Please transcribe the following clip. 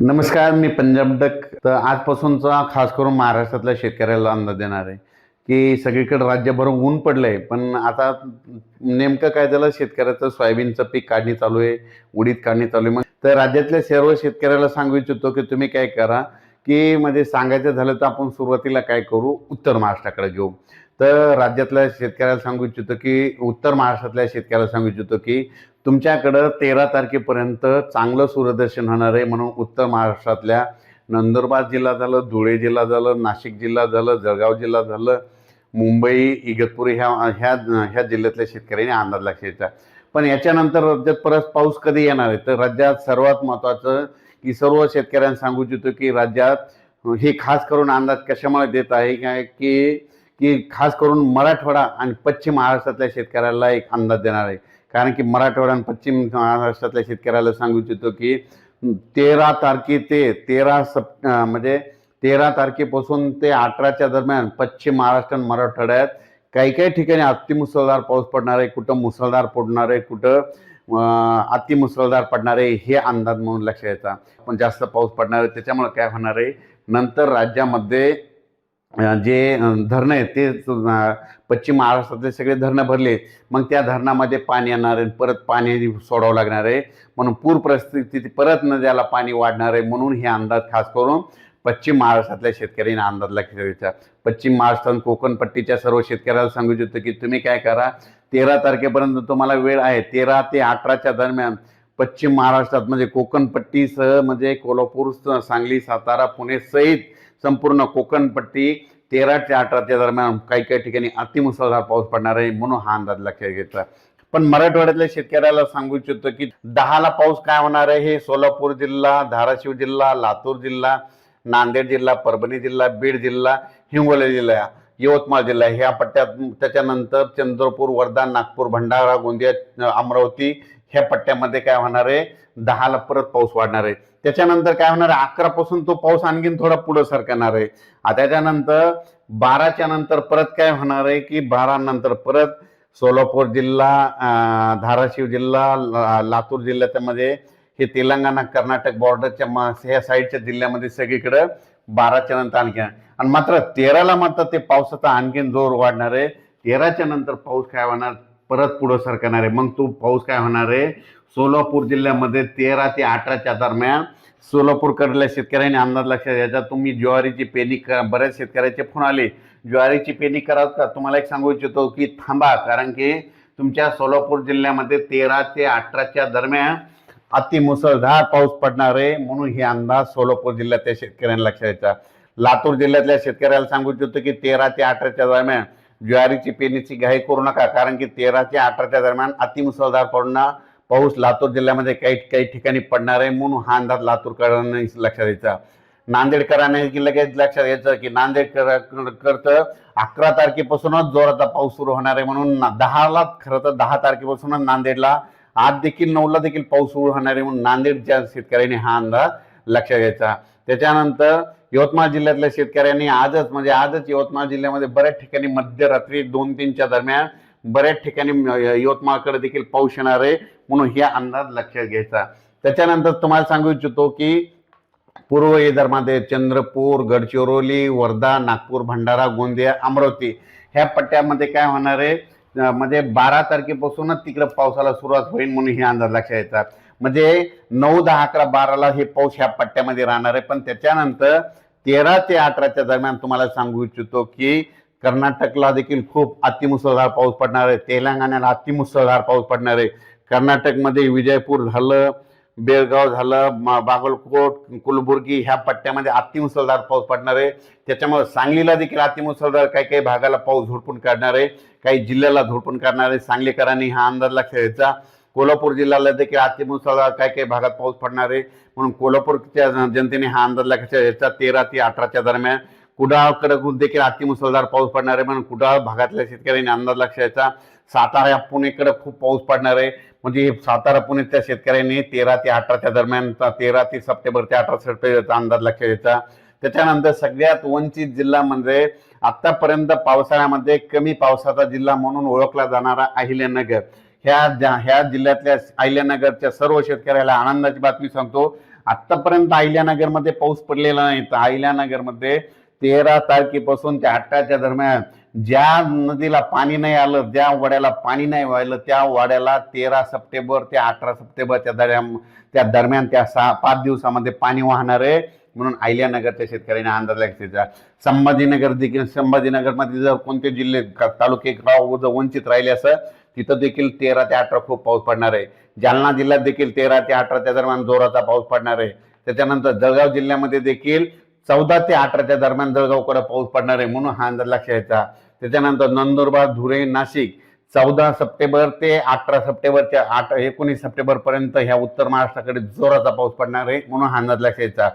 नमस्कार मी पंजाब डक तर आजपासूनचा खास करून महाराष्ट्रातल्या शेतकऱ्याला अंदाज देणार आहे की सगळीकडे राज्यभर ऊन पडलंय पण आता नेमकं काय झालं? शेतकऱ्याचं सोयाबीनचं पीक काढणी चालू आहे उडीद काढणी चालू आहे. मग तर राज्यातल्या सर्व शेतकऱ्याला सांगू इच्छितो की तुम्ही काय करा की म्हणजे सांगायचं झालं तर आपण सुरुवातीला काय करू? उत्तर महाराष्ट्राकडे घेऊ. तर राज्यातल्या शेतकऱ्याला सांगू इच्छितो की उत्तर महाराष्ट्रातल्या शेतकऱ्याला सांगू इच्छितो की तुमच्याकडं तेरा तारखेपर्यंत चांगलं सूर्यदर्शन होणार आहे म्हणून उत्तर महाराष्ट्रातल्या नंदुरबार जिल्हा झालं धुळे जिल्हा झालं नाशिक जिल्हा झालं जळगाव जिल्हा झालं मुंबई इगतपुरी ह्या ह्या ह्या जिल्ह्यातल्या शेतकऱ्यांनी अंदाज लक्षायचा पण याच्यानंतर राज्यात परत पाऊस कधी येणार आहे? तर राज्यात सर्वात महत्त्वाचं की सर्व शेतकऱ्यांना सांगू इच्छितो की राज्यात हे खास करून अंदाज कशामुळे देत आहे? काय की की खास करून मराठवाडा आणि पश्चिम महाराष्ट्रातल्या शेतकऱ्याला एक अंदाज देणार आहे. कारण की मराठवाडा आणि पश्चिम महाराष्ट्रातल्या शेतकऱ्याला सांगू इच्छितो की तेरा तारखे ते तेरा सप म्हणजे तेरा तारखेपासून ते अठराच्या दरम्यान पश्चिम महाराष्ट्र आणि मराठवाड्यात काही काही ठिकाणी अतिमुसळधार पाऊस पडणार आहे कुठं मुसळधार पडणार आहे कुठं अतिमुसळधार पडणार आहे हे अंदाज म्हणून लक्षात यायचा पण जास्त पाऊस पडणार आहे त्याच्यामुळे काय होणार आहे? नंतर राज्यामध्ये जे धरणं आहेत ते पश्चिम महाराष्ट्रातले सगळे धरणं भरले मग त्या धरणामध्ये पाणी येणार आहे परत पाणी सोडावं लागणार आहे. म्हणून पूर परिस्थिती परत नद्याला पाणी वाढणार आहे म्हणून हे अंदाज खास करून पश्चिम महाराष्ट्रातल्या शेतकऱ्यांनी अंदाज लक्षात पश्चिम महाराष्ट्रात कोकणपट्टीच्या कोकण पट्टीच्या सर्व शेतकऱ्याला सांगू इच्छितो की तुम्ही काय करा तेरा तारखेपर्यंत तुम्हाला वेळ आहे. तेरा ते अठराच्या दरम्यान पश्चिम महाराष्ट्रात म्हणजे कोकण पट्टीसह म्हणजे कोल्हापूर सांगली सातारा पुणे सहित संपूर्ण कोकणपट्टी तेरा ते अठराच्या दरम्यान काही काही ठिकाणी अतिमुसळधार पाऊस पडणार आहे म्हणून हा अंदाज लक्षात घेतला. पण मराठवाड्यातल्या शेतकऱ्याला सांगू इच्छितो की दहाला पाऊस काय होणार आहे? हे सोलापूर जिल्हा धाराशिव जिल्हा लातूर जिल्हा नांदेड जिल्हा परभणी जिल्हा बीड जिल्हा हिंगोली जिल्हा यवतमाळ जिल्हा ह्या पट्ट्यात त्याच्यानंतर चंद्रपूर वर्धा नागपूर भंडारा गोंदिया अमरावती ह्या पट्ट्यामध्ये काय होणार आहे? दहाला परत पाऊस वाढणार आहे. त्याच्यानंतर काय होणार आहे? अकरा पासून तो पाऊस आणखीन थोडा पुढं सरकणार आहे. त्याच्यानंतर बाराच्या नंतर परत काय होणार आहे की बारा नंतर परत सोलापूर जिल्हा धाराशिव जिल्हा ला- लातूर जिल्ह्यामध्ये हे तेलंगणा कर्नाटक बॉर्डरच्या ह्या साईडच्या जिल्ह्यामध्ये सगळीकडं बाराच्या नंतर आणखी आणि मात्र तेराला मात्र ते पावसाचा आणखीन जोर वाढणार आहे. तेराच्या नंतर पाऊस काय होणार? परत पुढं सरकणार आहे. मग तो पाऊस काय होणार आहे? सोलापूर जिल्ह्यामध्ये तेरा ते अठराच्या दरम्यान सोलापूरकडल्या शेतकऱ्यांनी अंदाज लक्षात द्यायचा तुम्ही ज्वारीची पेरणी करा बऱ्याच शेतकऱ्याचे फोन आले. ज्वारीची पेरणी कराल का? तुम्हाला एक सांगू इच्छितो की थांबा कारण की तुमच्या सोलापूर जिल्ह्यामध्ये तेरा ते अठराच्या दरम्यान अतिमुसळधार पाऊस पडणार आहे म्हणून हे अंदाज सोलापूर जिल्ह्यातल्या शेतकऱ्यांना लक्षात द्यायचा लातूर जिल्ह्यातल्या शेतकऱ्याला सांगू इच्छितो की तेरा ते अठराच्या दरम्यान ज्वारीची पेरणीची घाई करू नका कारण की तेरा ते अठराच्या दरम्यान अतिमुसळधार पडणार पाऊस लातूर जिल्ह्यामध्ये काही काही ठिकाणी पडणार आहे म्हणून हा अंदाज लातूरकरांनी लक्षात द्यायचा नांदेडकरांनी की लगेच लक्षात यायचं की नांदेडकर अकरा तारखेपासूनच जोराचा पाऊस सुरू होणार आहे म्हणून दहाला खरं तर दहा तारखेपासूनच नांदेडला आज देखील नऊला देखील पाऊस सुरू होणार आहे म्हणून नांदेडच्या शेतकऱ्यांनी हा अंदाज लक्षात घ्यायचा. त्याच्यानंतर यवतमाळ जिल्ह्यातल्या शेतकऱ्यांनी आजच म्हणजे आजच यवतमाळ जिल्ह्यामध्ये बऱ्याच ठिकाणी मध्यरात्री दोन तीनच्या दरम्यान बऱ्याच ठिकाणी यवतमाळकडे देखील पाऊस येणार आहे म्हणून हे अंदाज लक्षात घ्यायचा. त्याच्यानंतर तुम्हाला सांगू इच्छितो की पूर्व विदर्भामध्ये चंद्रपूर गडचिरोली वर्धा नागपूर भंडारा गोंदिया अमरावती ह्या पट्ट्यामध्ये काय होणार आहे? म्हणजे बारा तारखेपासूनच तिकडे पावसाला सुरुवात होईल म्हणून हे अंदाज लक्षात येतात. म्हणजे नऊ दहा अकरा बाराला हे पाऊस ह्या पट्ट्यामध्ये राहणार आहे. पण त्याच्यानंतर तेरा ते अठराच्या दरम्यान तुम्हाला सांगू इच्छितो की कर्नाटकला देखील खूप अतिमुसळधार पाऊस पडणार आहे. तेलंगणाला अतिमुसळधार पाऊस पडणार आहे. कर्नाटकमध्ये विजयपूर झालं बेळगाव झालं बागलकोट कुलबुर्गी ह्या पट्ट्यामध्ये अतिमुसळधार पाऊस पडणार आहे. त्याच्यामुळे सांगलीला देखील अतिमुसळधार काही काही भागाला पाऊस झोडपून काढणार आहे. काही जिल्ह्याला झोडपून काढणार आहे. सांगलीकरांनी हा अंदाज लक्षात घ्यायचा. कोल्हापूर जिल्ह्याला देखील अतिमुसळधार काही काही भागात पाऊस पडणार आहे. म्हणून कोल्हापूरच्या जनतेने हा अंदाज लागायचा याचा तेरा ते अठराच्या दरम्यान कुडाळकडे देखील अतिमुसळधार पाऊस पडणार आहे. म्हणून कुडाळ भागातल्या शेतकऱ्यांनी अंदाज लक्षायचा सातारा या पुणेकडे खूप पाऊस पडणार आहे. म्हणजे सातारा पुणेच्या शेतकऱ्यांनी तेरा ते अठराच्या दरम्यान तेरा ते सप्टेंबर ते अठरा सप्टेंबरचा अंदाज लक्षात द्यायचा त्याच्यानंतर सगळ्यात वंचित जिल्हा म्हणजे आतापर्यंत पावसाळ्यामध्ये कमी पावसाचा जिल्हा म्हणून ओळखला जाणारा अहिल्यानगर. ह्या ह्या जिल्ह्यातल्या अहिल्यानगरच्या सर्व शेतकऱ्याला आनंदाची बातमी सांगतो. आतापर्यंत अहिल्यानगरमध्ये पाऊस पडलेला नाही. तर अहिल्यानगरमध्ये तेरा तारखेपासून ते अठराच्या दरम्यान ज्या नदीला पाणी नाही आलं ज्या वाड्याला पाणी नाही व्हायलं त्या वाड्याला तेरा सप्टेंबर ते अठरा सप्टेंबरच्या दरम्यान त्या दरम्यान त्या सहा पाच दिवसामध्ये पाणी वाहणार आहे. म्हणून अहिल्यानगरच्या शेतकऱ्यांनी अंदाज लागतेचा संभाजीनगर देखील संभाजीनगरमध्ये जर कोणते जिल्हे तालुके गाव जर वंचित राहिले असं तिथं देखील तेरा ते अठरा खूप पाऊस पडणार आहे. जालना जिल्ह्यात देखील तेरा ते अठराच्या दरम्यान जोराचा पाऊस पडणार आहे. त्याच्यानंतर जळगाव जिल्ह्यामध्ये देखील चौदा ते अठराच्या दरम्यान जळगावकडे पाऊस पडणार आहे म्हणून हा अंदाज लक्ष घ्यायचा त्याच्यानंतर नंदुरबार धुळे नाशिक चौदा सप्टेंबर ते अठरा सप्टेंबरच्या आठ एकोणीस सप्टेंबरपर्यंत ह्या उत्तर महाराष्ट्राकडे जोराचा पाऊस पडणार आहे म्हणून हा अंदाज लक्षात घ्यायचा